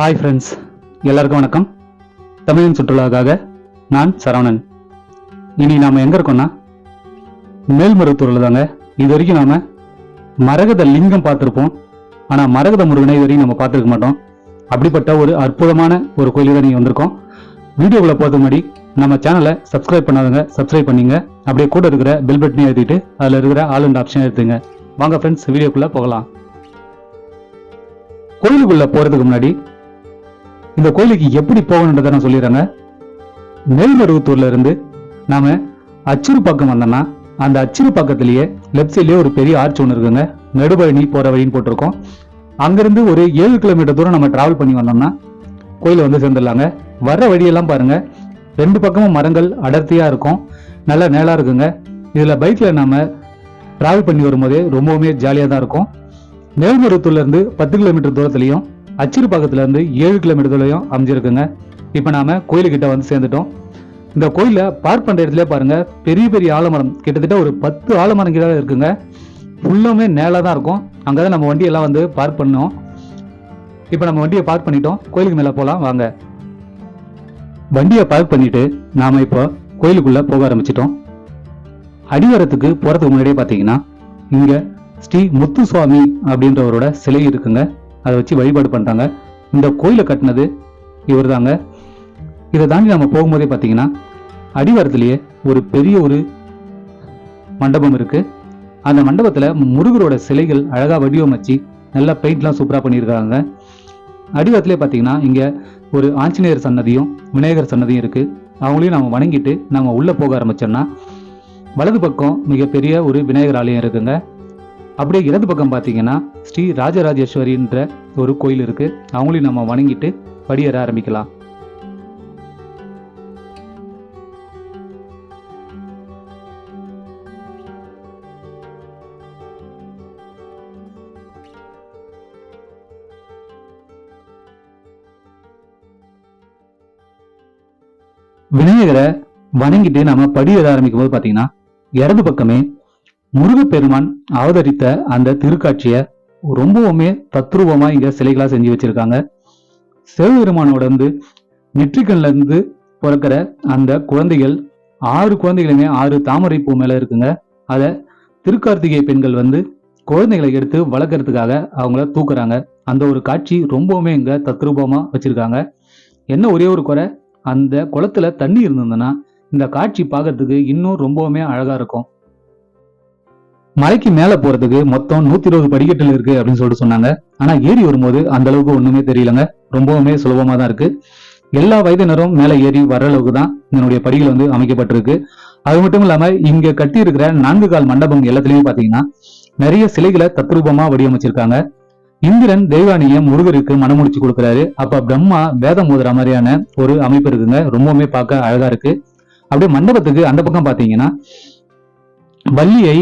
Hi friends எல்லாருக்கும் வணக்கம். தமிழின் சுற்றுலாவுக்காக நான் சரவணன். இனி நாம் எங்கே இருக்கோம்னா மேல்மருவத்தூரில் தாங்க. இது வரைக்கும் நாம் மரகத லிங்கம் பார்த்துருப்போம். ஆனால் மரகத முருகனை இது வரைக்கும் நம்ம பார்த்துருக்க மாட்டோம். அப்படிப்பட்ட ஒரு அற்புதமான ஒரு கோயிலுக்கு தான் நீங்கள் வந்திருக்கோம். வீடியோக்குள்ளே போகிறது முன்னாடி நம்ம சேனலை சப்ஸ்கிரைப் பண்ணாதவங்க சப்ஸ்கிரைப் பண்ணிங்க. அப்படியே கூட இருக்கிற பெல் பட்டனை ஏற்றிட்டு அதில் இருக்கிற ஆல் அண்ட் ஆப்ஷன் எடுத்துங்க வாங்க ஃப்ரெண்ட்ஸ் வீடியோக்குள்ளே போகலாம். கோயிலுக்குள்ளே போகிறதுக்கு முன்னாடி இந்த கோயிலுக்கு எப்படி போகணுன்றதை நான் சொல்லிடுறேங்க. நெல்மருவத்தூர்ல இருந்து நாம அச்சிறு பக்கம் வந்தோம்னா அந்த அச்சுறு பக்கத்திலேயே லெஃப்ட் சைட்லயே ஒரு பெரிய ஆர்ச் ஒன்று இருக்குங்க. நெடுபழனி போற வழின்னு போட்டிருக்கோம். அங்கிருந்து ஒரு ஏழு கிலோமீட்டர் தூரம் நம்ம டிராவல் பண்ணி வந்தோம்னா கோயிலை வந்து சேர்ந்துடலாங்க. வர்ற வழியெல்லாம் பாருங்க. ரெண்டு பக்கமும் மரங்கள் அடர்த்தியா இருக்கும். நல்ல நேலா இருக்குங்க. இதுல பைக்ல நாம டிராவல் பண்ணி வரும்போதே ரொம்பவுமே ஜாலியாக தான் இருக்கும். மேல்மருவத்தூர்ல இருந்து பத்து கிலோமீட்டர் தூரத்துலையும் அச்சிறு ஏழு கிலோமீட்டர் தூரம் அமைஞ்சிருக்குங்க. இப்போ நாம கோயிலுக்கிட்ட வந்து சேர்ந்துட்டோம். இந்த கோயிலில் பார்க் பண்ணுற இடத்துல பாருங்க பெரிய பெரிய ஆலமரம் கிட்டத்தட்ட ஒரு பத்து ஆலமரம் கிட்ட இருக்குங்க. ஃபுல்லுமே நேராக தான் இருக்கும். அங்கே தான் நம்ம வண்டியெல்லாம் வந்து பார்க் பண்ணோம். இப்போ நம்ம வண்டியை பார்க் பண்ணிட்டோம். கோயிலுக்கு மேலே போகலாம் வாங்க. வண்டியை பார்க் பண்ணிட்டு நாம இப்போ கோயிலுக்குள்ளே போக ஆரம்பிச்சிட்டோம். அடிவாரத்துக்கு போகிறதுக்கு முன்னாடியே பார்த்தீங்கன்னா இங்கே ஸ்ரீ முத்துசுவாமி அப்படின்றவரோட சிலை இருக்குங்க. அதை வச்சு வழிபாடு பண்ணுறாங்க இந்த கோயிலை கட்டினது இவர் தாங்க இதை தாண்டி நம்ம போகும்போதே பார்த்தீங்கன்னா அடிவாரத்திலேயே ஒரு பெரிய ஒரு மண்டபம் இருக்குது அந்த மண்டபத்தில் முருகரோட சிலைகள் அழகாக வடிவமைச்சு நல்லா பெயிண்ட்லாம் சூப்பராக பண்ணியிருக்காங்க. அடிவாரத்திலே பார்த்தீங்கன்னா இங்கே ஒரு ஆஞ்சநேயர் சன்னதியும் விநாயகர் சன்னதியும் இருக்குது அவங்களையும் நம்ம வணங்கிட்டு நம்ம உள்ளே போக ஆரம்பித்தோம்னா வலது பக்கம் மிகப்பெரிய ஒரு விநாயகர் ஆலயம் இருக்குங்க. அப்படியே இடது பக்கம் பார்த்தீங்கன்னா ஸ்ரீ ராஜராஜேஸ்வரின்ற ஒரு கோயில் இருக்கு. அவங்களையும் நம்ம வணங்கிட்டு படியேற ஆரம்பிக்கலாம். விநாயகரை வணங்கிட்டு நம்ம படியேற ஆரம்பிக்கும் போது பார்த்தீங்கன்னா இடது பக்கமே முருகப்பெருமான் அவதரித்த அந்த திருக்காட்சியை ரொம்பவுமே தத்ரூபமா இங்க சிலைகளா செஞ்சு வச்சிருக்காங்க. சிவபெருமானோட வந்து நெற்றிக்கண்ல இருந்து பிறக்கிற அந்த குழந்தைகள் ஆறு குழந்தைகளுமே ஆறு தாமரை பூ மேல இருக்குங்க. அத திருக்கார்த்திகை பெண்கள் வந்து குழந்தைகளை எடுத்து வளர்க்கறதுக்காக அவங்கள தூக்குறாங்க. அந்த ஒரு காட்சி ரொம்பவுமே இங்க தத்ரூபமா வச்சிருக்காங்க. என்ன ஒரே ஒரு குறை? அந்த குளத்துல தண்ணி இருந்ததுன்னா இந்த காட்சி பார்க்கறதுக்கு இன்னும் ரொம்பவுமே அழகா இருக்கும். மலைக்கு மேல போறதுக்கு மொத்தம் நூத்தி இருபது படிக்கட்டில் இருக்கு அப்படின்னு சொல்லிட்டு சொன்னாங்க. ஆனா ஏறி வரும்போது அந்த அளவுக்கு ஒண்ணுமே தெரியலங்க. ரொம்பவுமே சுலபமா தான் இருக்கு. எல்லா வயதினரும் மேல ஏறி வர்ற அளவுக்கு தான் இதனுடைய படிகள் வந்து அமைக்கப்பட்டிருக்கு. அது மட்டும் இல்லாம இங்க கட்டி இருக்கிற நான்கு கால் மண்டபம் எல்லாத்துலயும் பாத்தீங்கன்னா நிறைய சிலைகளை தத்ரூபமா வடிவமைச்சிருக்காங்க. இந்திரன் தெய்வானிய முருகருக்கு மனமுடிச்சு கொடுக்குறாரு. அப்ப பிரம்மா வேதம் மோதுற மாதிரியான ஒரு அமைப்பு இருக்குங்க. ரொம்பவுமே பார்க்க அழகா இருக்கு. அப்படியே மண்டபத்துக்கு அந்த பக்கம் பாத்தீங்கன்னா வள்ளியை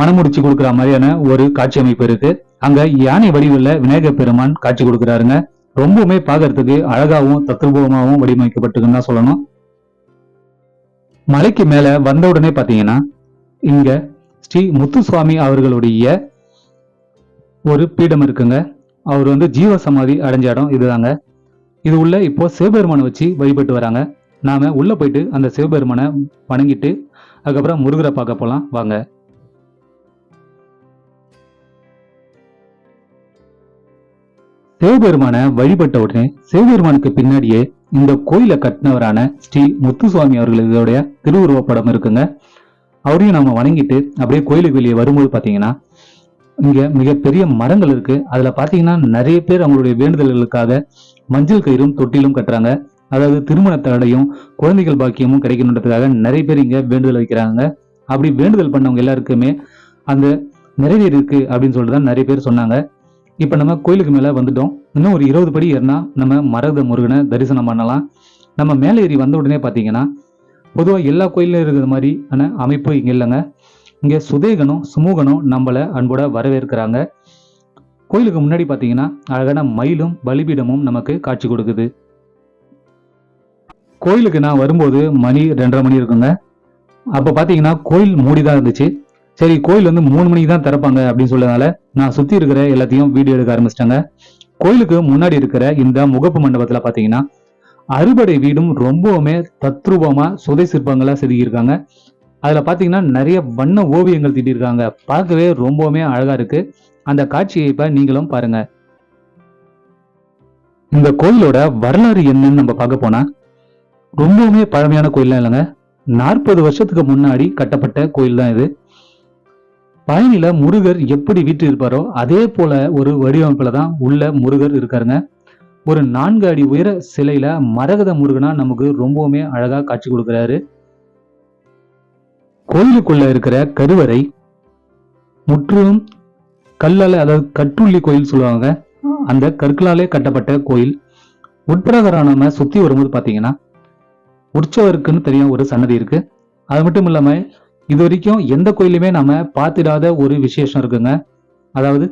மனமுடிச்சு கொடுக்குற மாதிரியான ஒரு காட்சி அமைப்பு இருக்கு. அங்க யானை வடிவில் விநாயகர் பெருமான் காட்சி கொடுக்குறாருங்க. ரொம்பவுமே பார்க்கறதுக்கு அழகாகவும் தத்ரூபமாகவும் வடிவமைக்கப்பட்டிருக்குன்னு தான் சொல்லணும். மலைக்கு மேல வந்த உடனே பாத்தீங்கன்னா இங்க ஸ்ரீ முத்துசுவாமி அவர்களுடைய ஒரு பீடம் இருக்குங்க. அவர் வந்து ஜீவ சமாதி அடைஞ்ச இடம் இதுதாங்க. இது உள்ள இப்போ சிவபெருமானை வச்சு வழிபட்டு வராங்க. நாம உள்ள போயிட்டு அந்த சிவபெருமானை வணங்கிட்டு அதுக்கப்புறம் முருகரை பார்க்க போலாம். வாங்க. சிவபெருமான வழிபட்ட உடனே சிவபெருமானுக்கு பின்னாடியே இந்த கோயிலை கட்டினவரான ஸ்ரீ முத்துசுவாமி அவர்களுடைய திருவுருவப் படம் இருக்குங்க. அவரையும் நம்ம வணங்கிட்டு அப்படியே கோயிலுக்கு வெளியே வரும்போது பாத்தீங்கன்னா இங்க மிகப்பெரிய மரங்கள் இருக்கு. அதுல பாத்தீங்கன்னா நிறைய பேர் அவங்களுடைய வேண்டுதல்களுக்காக மஞ்சள் கயிறும் தொட்டிலும் கட்டுறாங்க. அதாவது திருமண தடையும் குழந்தைகள் பாக்கியமும் கிடைக்கணுன்றதுக்காக நிறைய பேர் இங்க வேண்டுதல் வைக்கிறாங்க. அப்படி வேண்டுதல் பண்ணவங்க எல்லாருக்குமே அந்த நிறைவேறி இருக்கு அப்படின்னு சொல்லிட்டு தான் நிறைய பேர் சொன்னாங்க. இப்ப நம்ம கோயிலுக்கு மேல வந்துட்டோம். இன்னும் ஒரு இருபது படி ஏறினா நம்ம மரத முருகனை தரிசனம் பண்ணலாம். நம்ம மேலே ஏறி வந்த உடனே பாத்தீங்கன்னா பொதுவாக எல்லா கோயிலும் இருக்கிற மாதிரி ஆனால் அமைப்பு இங்க இல்லைங்க. இங்க சுதேகனும் சுமூகனும் நம்மளை அன்போட வரவேற்கிறாங்க. கோயிலுக்கு முன்னாடி பாத்தீங்கன்னா அழகான மயிலும் பலிபீடமும் நமக்கு காட்சி கொடுக்குது. கோயிலுக்கு நான் வரும்போது மணி ரெண்டரை மணி இருக்குங்க. அப்போ பார்த்தீங்கன்னா கோயில் மூடிதான் இருந்துச்சு. சரி கோயில் வந்து மூணு மணிக்கு தான் திறப்பாங்க அப்படின்னு சொல்லனால நான் சுத்தி இருக்கிற எல்லாத்தையும் வீடியோ எடுக்க ஆரம்பிச்சிட்டாங்க. கோயிலுக்கு முன்னாடி இருக்கிற இந்த முகப்பு மண்டபத்துல பாத்தீங்கன்னா அறுபடை வீடும் ரொம்பவுமே தத்ரூபமா சுதை சிற்பங்களா செதுக்கியிருக்காங்க. அதுல பாத்தீங்கன்னா நிறைய வண்ண ஓவியங்கள் தீட்டியிருக்காங்க. பார்க்கவே ரொம்பவுமே அழகா இருக்கு. அந்த காட்சியை இப்ப நீங்களும் பாருங்க. இந்த கோயிலோட வரலாறு என்னன்னு நம்ம பார்க்க போனா ரொம்பவுமே பழமையான கோயில்லாம் இல்லைங்க. நாற்பது வருஷத்துக்கு முன்னாடி கட்டப்பட்ட கோயில் தான் இது. பழனியில முருகர் எப்படி வீட்டு இருப்பாரோ அதே போல ஒரு வடிவமைப்புல தான் உள்ள முருகர் இருக்காருங்க. ஒரு நான்கு அடி உயர சிலையில மரகத முருகனா நமக்கு ரொம்பவுமே அழகா காட்சி கொடுக்கிறாரு. கோயிலுக்குள்ள இருக்கிற கருவறை முற்றிலும் கல்லால அதாவது கட்டுள்ளி கோயில் சொல்லுவாங்க. அந்த கற்களாலே கட்டப்பட்ட கோயில். உட்பிரகாரம் நம்ம சுத்தி வரும்போது பாத்தீங்கன்னா உற்சவருக்குன்னு தெரியும் ஒரு சன்னதி இருக்கு. அது மட்டும் இல்லாம இது வரைக்கும் எந்த கோயிலுமே நம்ம பார்த்திடாத ஒரு விசேஷம் இருக்குங்க. அதாவது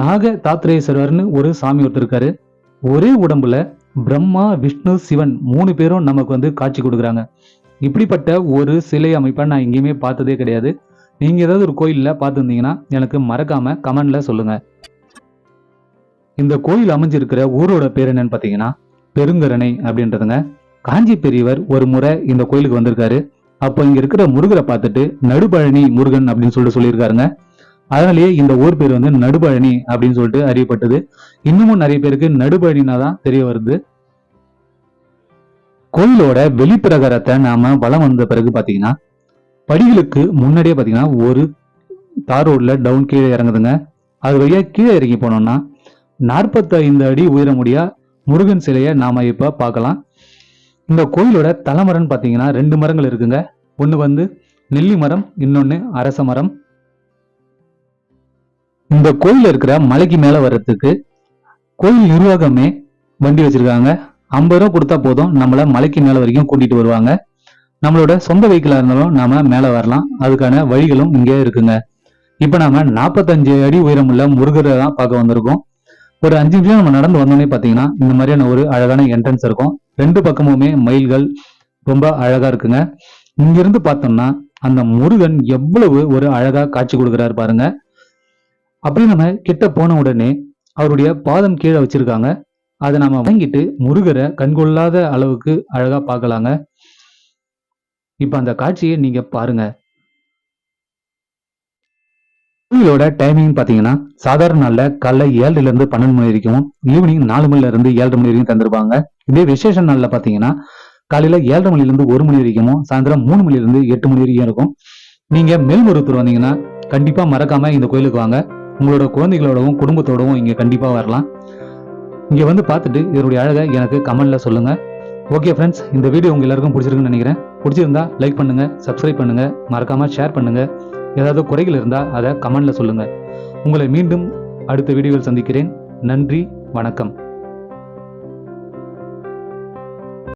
நாக தாத்ரேஸ்வரர்னு ஒரு சாமி ஒருத்தர் இருக்காரு. ஒரே உடம்புல பிரம்மா விஷ்ணு சிவன் மூணு பேரும் நமக்கு வந்து காட்சி கொடுக்குறாங்க. இப்படிப்பட்ட ஒரு சிலை அமைப்பை நான் எங்கேயுமே பார்த்ததே கிடையாது. நீங்க ஏதாவது ஒரு கோயிலில் பார்த்துருந்தீங்கன்னா எனக்கு மறக்காம கமெண்ட்ல சொல்லுங்க. இந்த கோயில் அமைஞ்சிருக்கிற ஊரோட பேர் என்னன்னு பார்த்தீங்கன்னா பெருங்கரணை அப்படின்றதுங்க. காஞ்சி பெரியவர் ஒரு முறை இந்த கோயிலுக்கு வந்திருக்காரு. அப்போ இங்க இருக்கிற முருகரை பார்த்துட்டு நடுபழனி முருகன் அப்படின்னு சொல்லிட்டு சொல்லியிருக்காருங்க. அதனாலேயே இந்த ஊர் பேர் வந்து நடுபழனி அப்படின்னு சொல்லிட்டு அறியப்பட்டது. இன்னமும் நிறைய பேருக்கு நடுபழனினா தான் தெரிய வருது. கோயிலோட வெளிப்பிரகாரத்தை நாம வலம் வந்த பிறகு பாத்தீங்கன்னா படிகளுக்கு முன்னாடியே பாத்தீங்கன்னா ஒரு தார் ரோட்ல டவுன் கீழே இறங்குதுங்க. அது வழியா கீழே இறங்கி போனோம்னா நாற்பத்தைந்து அடி உயரமுடியா முருகன் சிலையை நாம இப்ப பார்க்கலாம். இந்த கோயிலோட தலைமரம்னு பார்த்தீங்கன்னா ரெண்டு மரங்கள் இருக்குங்க. ஒன்று வந்து நெல்லி மரம் இன்னொன்று அரச மரம். இந்த கோயில் இருக்கிற மலைக்கு மேலே வர்றதுக்கு கோயில் நிர்வாகமே வண்டி வச்சிருக்காங்க. ஐம்பது ரூபா கொடுத்தா போதும் நம்மளை மலைக்கு மேலே வரைக்கும் கூட்டிட்டு வருவாங்க. நம்மளோட சொந்த வெஹிக்கிளாக இருந்தாலும் நாம மேலே வரலாம். அதுக்கான வழிகளும் இங்கே இருக்குங்க. இப்போ நாம நாற்பத்தஞ்சு அடி உயரமுள்ள முருகரை தான் பார்க்க வந்திருக்கோம். ஒரு அஞ்சு நிமிஷம் நம்ம நடந்து வந்தோடனே பார்த்தீங்கன்னா இந்த மாதிரியான ஒரு அழகான என்ட்ரன்ஸ் இருக்கும். ரெண்டு பக்கமுமே மயில்கள் ரொம்ப அழகா இருக்குங்க. இங்கிருந்து பார்த்தோம்னா அந்த முருகன் எவ்வளவு ஒரு அழகா காட்சி கொடுக்குறாரு பாருங்க. அப்படி நம்ம கிட்ட போன உடனே அவருடைய பாதம் கீழே வச்சிருக்காங்க. அதை நாம வாங்கிட்டு முருகரை கண்கொள்ளாத அளவுக்கு அழகா பார்க்கலாங்க. இப்ப அந்த காட்சியை நீங்க பாருங்க. கோயிலோட டைமிங் பாத்தீங்கன்னா சாதாரண நாள்ல காலைல ஏழுல இருந்து பன்னெண்டு மணி வரைக்கும் ஈவினிங் நாலு மணில இருந்து ஏழரை மணி வரைக்கும் தந்திருப்பாங்க இதே விசேஷ நாள்ல பாத்தீங்கன்னா காலையில ஏழரை மணில இருந்து ஒரு மணி வரைக்கும் சாயந்தரம் மூணு மணில இருந்து எட்டு மணி வரைக்கும் இருக்கும். நீங்க மேல்மருவத்தூர் வந்தீங்கன்னா கண்டிப்பா மறக்காம இந்த கோயிலுக்கு வாங்க. உங்களோட குழந்தைகளோடவும் குடும்பத்தோடவும் இங்க கண்டிப்பா வரலாம். இங்க வந்து பார்த்துட்டு இதனுடைய அழகை எனக்கு கமெண்ட்ல சொல்லுங்க. ஓகே ஃப்ரெண்ட்ஸ் இந்த வீடியோ உங்க எல்லாருக்கும் பிடிச்சிருக்குன்னு நினைக்கிறேன். பிடிச்சிருந்தா லைக் பண்ணுங்க சப்ஸ்கிரைப் பண்ணுங்க. மறக்காம ஷேர் பண்ணுங்க. ஏதாவது குறைகள் இருந்தால் அதை கமெண்டில் சொல்லுங்கள் உங்களை மீண்டும் அடுத்த வீடியோவில் சந்திக்கிறேன். நன்றி வணக்கம்.